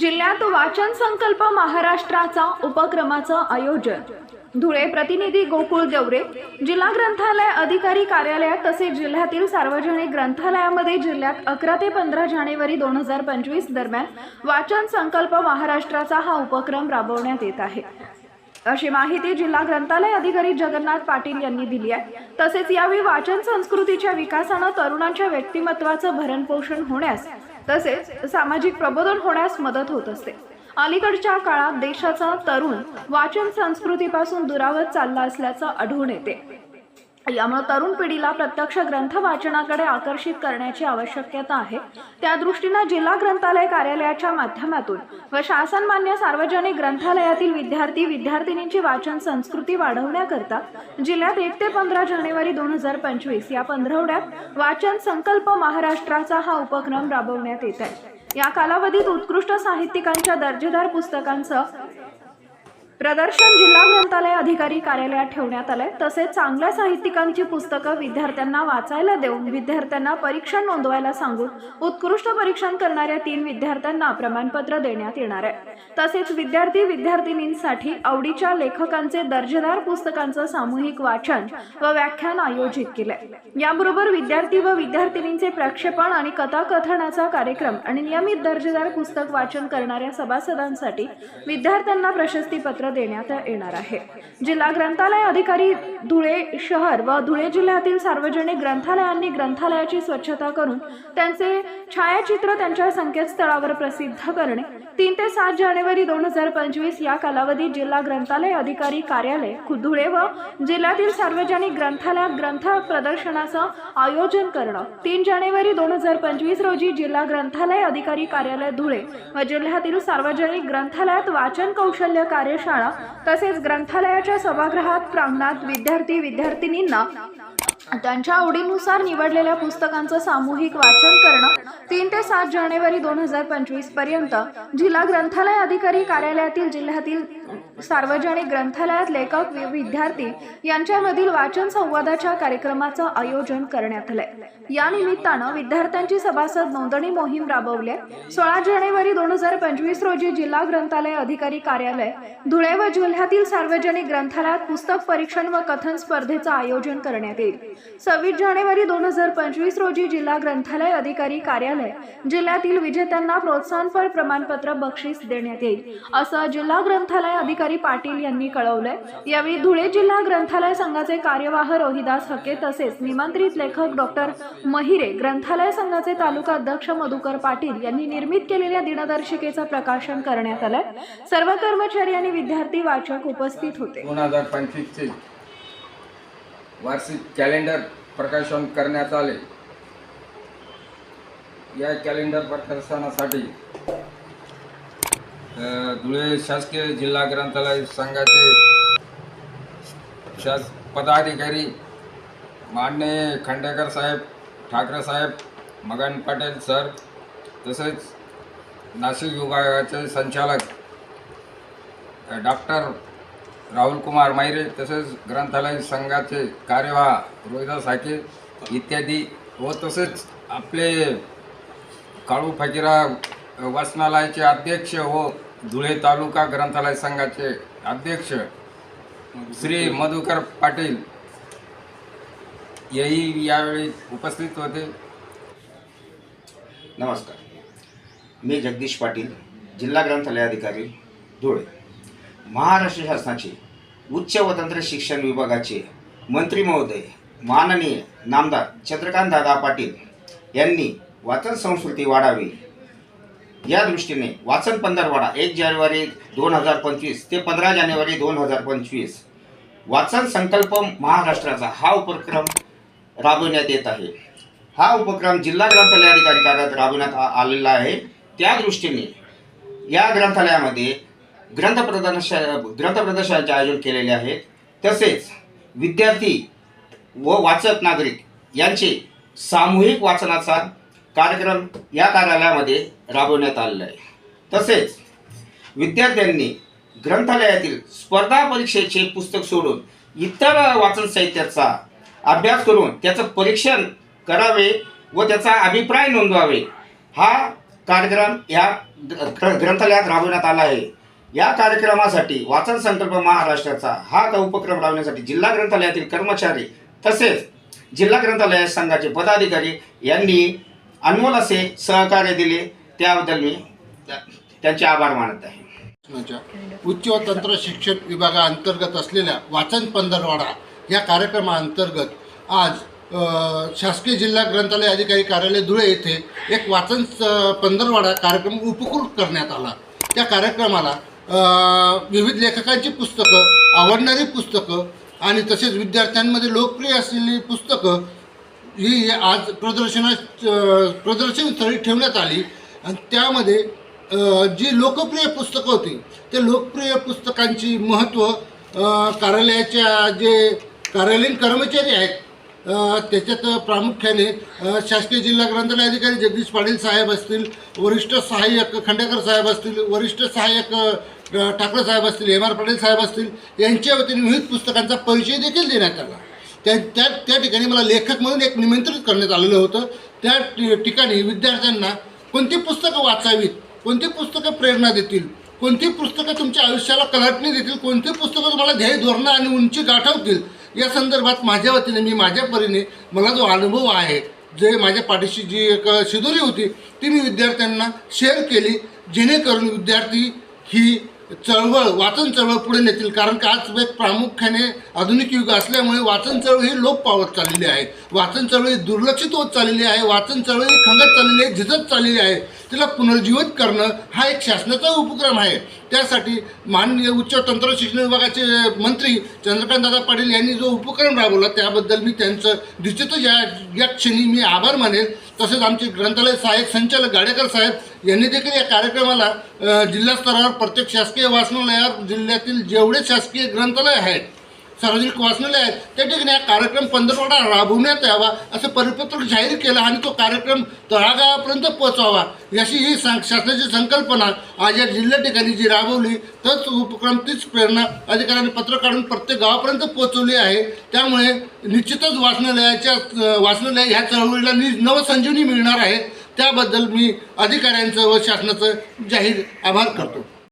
जिल्ह्यात वाचन संकल्प महाराष्ट्राचा उपक्रमाचं आयोजन. धुळे प्रतिनिधी गोकुळ देवरे जिल्हा ग्रंथालय अधिकारी कार्यालयात तसेच जिल्ह्यातील सार्वजनिक ग्रंथालयामध्ये जिल्ह्यात अकरा ते पंधरा जानेवारी दोन हजार पंचवीस दरम्यान वाचन संकल्प महाराष्ट्राचा हा उपक्रम राबवण्यात येत आहे. अशी माहिती जिल्हा ग्रंथालय अधिकारी जगन्नाथ पाटील यांनी दिली आहे. तसेच यावेळी वाचन संस्कृतीच्या विकासानं तरुणांच्या व्यक्तिमत्वाचं भरणपोषण होण्यास तसेच सामाजिक प्रबोधन होण्यास मदत होत असते. अलीकडच्या काळात देशाचा तरुण वाचन संस्कृतीपासून दुरावत चालला असल्याचं आढळून येते. यामुळे तरुण पिढीला प्रत्यक्ष ग्रंथ वाचनाकडे आकर्षित करण्याची आवश्यकता आहे. त्या दृष्टीनं जिल्हा ग्रंथालय कार्यालयाच्या माध्यमातून व शासनमान्य सार्वजनिक ग्रंथालयातील विद्यार्थी विद्यार्थिनींची वाचन संस्कृती वाढवण्याकरता जिल्ह्यात एक ते पंधरा जानेवारी दोन हजार पंचवीस या पंधरवड्यात वाचन संकल्प महाराष्ट्राचा हा उपक्रम राबवण्यात येत आहे. या कालावधीत उत्कृष्ट साहित्यिकांच्या दर्जेदार पुस्तकांचं प्रदर्शन जिल्हा ग्रंथालय अधिकारी कार्यालयात ठेवण्यात आलंय. तसेच चांगल्या साहित्यिकांची पुस्तकं विद्यार्थ्यांना वाचायला देऊन विद्यार्थ्यांना परीक्षा नोंदवायला सांगून उत्कृष्ट परीक्षण करणाऱ्या तीन विद्यार्थ्यांना प्रमाणपत्र देण्यात येणार आहे. तसेच विद्यार्थी विद्यार्थिनींसाठी आवडीच्या लेखकांचे दर्जेदार पुस्तकांचं सामूहिक वाचन व व्याख्यान आयोजित केले याबरोबर विद्यार्थी व विद्यार्थिनींचे प्रक्षेपण आणि कथाकथनाचा कार्यक्रम आणि नियमित दर्जेदार पुस्तक वाचन करणाऱ्या सभासदांसाठी विद्यार्थ्यांना प्रशस्तीपत्र देण्यात येणार आहे. जिल्हा ग्रंथालय अधिकारी धुळे शहर व धुळे जिल्ह्यातील सार्वजनिक ग्रंथालयांनी ग्रंथालयाची स्वच्छता करून त्यांचे छायाचित्र त्यांच्या संकेतस्थळावर प्रसिद्ध करणे. तीन ते सात जानेवारी दोन हजार पंचवीस या कालावधीत जिल्हा ग्रंथालय अधिकारी कार्यालय धुळे व जिल्ह्यातील सार्वजनिक ग्रंथालयात ग्रंथ प्रदर्शनाचं आयोजन करणं. तीन जानेवारी दोन हजार पंचवीस रोजी जिल्हा ग्रंथालय अधिकारी कार्यालय धुळे व जिल्ह्यातील सार्वजनिक ग्रंथालयात वाचन कौशल्य कार्यशाळा तसेच ग्रंथालयाच्या सभागृहात प्रांगणात विद्यार्थी विद्यार्थिनींना त्यांच्या आवडीनुसार निवडलेल्या पुस्तकांचं सामूहिक वाचन करणं तीन ते सात जानेवारी दोन हजार पंचवीसपर्यंत जिल्हा ग्रंथालय अधिकारी कार्यालयातील जिल्ह्यातील सार्वजनिक ग्रंथालयात लेखक विद्यार्थी यांच्यामधील वाचन संवादाच्या कार्यक्रमाचं आयोजन करण्यात आलंय. या निमित्तानं विद्यार्थ्यांची सभासद नोंदणी मोहीम राबवली सोळा जानेवारी दोन हजार पंचवीस रोजी जिल्हा ग्रंथालय अधिकारी कार्यालय धुळे व जिल्ह्यातील सार्वजनिक ग्रंथालयात पुस्तक परीक्षण व कथन स्पर्धेचं आयोजन करण्यात येईल. सव्वीस जानेवारी दोन हजार पंचवीस रोजी जिल्हा ग्रंथालय अधिकारी कार्यालय जिल्ह्यातील विजेत्यांना प्रोत्साहनपर प्रमाणपत्र बक्षीस देण्यात येईल. असं जिल्हा ग्रंथालय अधिकारी पाटील यांनी कळवलंय. यावेळी धुळे जिल्हा ग्रंथालय संघाचे कार्यवाह रोहिदास हके तसेच निमंत्रित लेखक डॉक्टर महिरे ग्रंथालय संघाचे तालुका अध्यक्ष मधुकर पाटील यांनी निर्मित केलेल्या दिनदर्शिकेचं प्रकाशन करण्यात आलंय. सर्व कर्मचारी आणि विद्यार्थी वाचक उपस्थित होते. दोन हजार पंचवीसचे वार्षिक कॅलेंडर प्रकाशन करण्यात आले. या कॅलेंडर प्रकाशनासाठी धुळे शासकीय जिल्हा ग्रंथालय संघाचे शास पदाधिकारी मान्य खांडेकर साहेब ठाकरे साहेब मगन पाटील सर तसेच नाशिक विभागाचे संचालक डॉक्टर राहुल कुमार मैरे तसेच ग्रंथालय संघाचे कार्यवाह रोहिदास हाके इत्यादी व तसेच आपले काळू फकीरा वाचनालयाचे अध्यक्ष व धुळे तालुका ग्रंथालय संघाचे अध्यक्ष श्री मधुकर पाटील हेही यावेळी उपस्थित होते. नमस्कार. मी जगदीश पाटील जिल्हा ग्रंथालय अधिकारी धुळे. महाराष्ट्र शासनाचे उच्च व तंत्र शिक्षण विभागाचे मंत्री महोदय माननीय नामदार चंद्रकांत दादा पाटील यांनी वाचन संस्कृती वाढावी या दृष्टीने वाचन पंधरवाडा एक जानेवारी दोन हजार पंचवीस ते पंधरा जानेवारी दोन हजार पंचवीस. वाचन संकल्प महाराष्ट्राचा हा उपक्रम राबवण्यात येत आहे. हा उपक्रम जिल्हा ग्रंथालय अधिकारी कार्यालयात राबवण्यात आलेला आहे. त्या दृष्टीने या ग्रंथालयामध्ये ग्रंथ प्रदर्श ग्रंथ प्रदर्शनाचे आयोजन केलेले आहे. तसेच विद्यार्थी व वाचक नागरिक यांचे सामूहिक वाचनाचा कार्यक्रम या कार्यालयामध्ये राबवण्यात आलेला आहे तसेच विद्यार्थ्यांनी ग्रंथालयातील स्पर्धा परीक्षेचे पुस्तक सोडून इतर वाचन साहित्याचा अभ्यास करून त्याचं परीक्षण करावे व त्याचा अभिप्राय नोंदवावे हा कार्यक्रम या ग्र- ग्रंथालयात राबवण्यात आला आहे. या कार्यक्रमासाठी वाचन संकल्प महाराष्ट्राचा हा उपक्रम राबवण्यासाठी जिल्हा ग्रंथालयातील कर्मचारी तसेच जिल्हा ग्रंथालय संघाचे पदाधिकारी यांनी अनमोल असे सहकार्य दिले त्याबद्दल मी त्यांचे आभार मानत आहे. उच्च व तंत्र शिक्षण विभागाअंतर्गत असलेल्या वाचन पंधरवाडा या कार्यक्रमाअंतर्गत आज शासकीय जिल्हा ग्रंथालय अधिकारी कार्यालय धुळे येथे एक वाचन स- पंधरवाडा कार्यक्रम उपकृत करण्यात आला. त्या कार्यक्रमाला विविध लेखकांची पुस्तकं आवडणारी पुस्तकं आणि तसेच विद्यार्थ्यांमध्ये लोकप्रिय असलेली पुस्तकं ही आज प्रदर्शनात प्रदर्शन प्रदर्शनस्थळी ठेवण्यात आली. आणि त्यामध्ये जी लोकप्रिय पुस्तकं होती ते लोकप्रिय पुस्तकांची महत्त्व कार्यालयाच्या जे कार्यालयीन कर्मचारी आहेत त्याच्यात प्रामुख्याने शासकीय जिल्हा ग्रंथालय अधिकारी जगदीश पाटील साहेब असतील वरिष्ठ सहाय्यक खंडेकर साहेब असतील वरिष्ठ सहाय्यक ठाकरे साहेब असतील एम आर पाटील साहेब असतील यांच्या वतीने विविध पुस्तकांचा परिचय देखील देण्यात आला. त्या त्या त्या ठिकाणी मला लेखक म्हणून एक निमंत्रित करण्यात आलेलं होतं. त्या ठिकाणी विद्यार्थ्यांना कोणती पुस्तकं वाचावीत कोणती पुस्तकं प्रेरणा देतील कोणती पुस्तकं तुमच्या आयुष्याला कलाटणी देतील कोणती पुस्तकं तुम्हाला ध्येय धोरणं आणि उंची गाठवतील या संदर्भात माझ्या वतीने मी माझ्या परीने मला जो अनुभव आहे जे माझ्या पाठीशी जी एक शिदोरी होती ती मी विद्यार्थ्यांना शेअर केली जेणेकरून विद्यार्थी ही चळवळ वाचन चळवळ पुढे नेतील. कारण का आज एक प्रामुख्याने आधुनिक युग असल्यामुळे वाचन चळवळ ही लोप पावत चाललेली आहे. वाचन चळवळी दुर्लक्षित होत चाललेली आहे. वाचन चळवळी खंगत चाललेली आहे झिजत चाललेली आहे. तिला पुनर्जीवित करणं हा एक शासनाचा उपक्रम आहे. त्यासाठी माननीय उच्च तंत्र शिक्षण विभागाचे मंत्री चंद्रकांतदादा पाटील यांनी जो उपक्रम राबवला त्याबद्दल मी त्यांचं निश्चितच या या क्षणी मी आभार मानेल तसेच आमचे ग्रंथालय सहाय्यक संचालक गाडेकर साहेब यांनी देखील या कार्यक्रमाला जिल्हा स्तरावर प्रत्येक शासकीय वाचनालयात जिल्ह्यातील जेवढे शासकीय ग्रंथालय आहेत सार्वजनिक वाचनालय आहेत त्या ठिकाणी हा कार्यक्रम पंधरवडा राबवण्यात यावा असं परिपत्रक जाहीर केलं आणि तो कार्यक्रम तळागाळापर्यंत पोहोचावा. याची ही सं शासनाची संकल्पना आज या जिल्ह्या ठिकाणी जी राबवली तोच उपक्रम तीच प्रेरणा अधिकाऱ्यांनी पत्र काढून प्रत्येक गावापर्यंत पोहोचवली आहे. त्यामुळे निश्चितच वाचनालयाच्या वाचनालय ह्या चळवळीला नि नवसंजीवनी मिळणार आहे. त्याबद्दल मी अधिकाऱ्यांचं व शासनाचं जाहीर आभार करतो.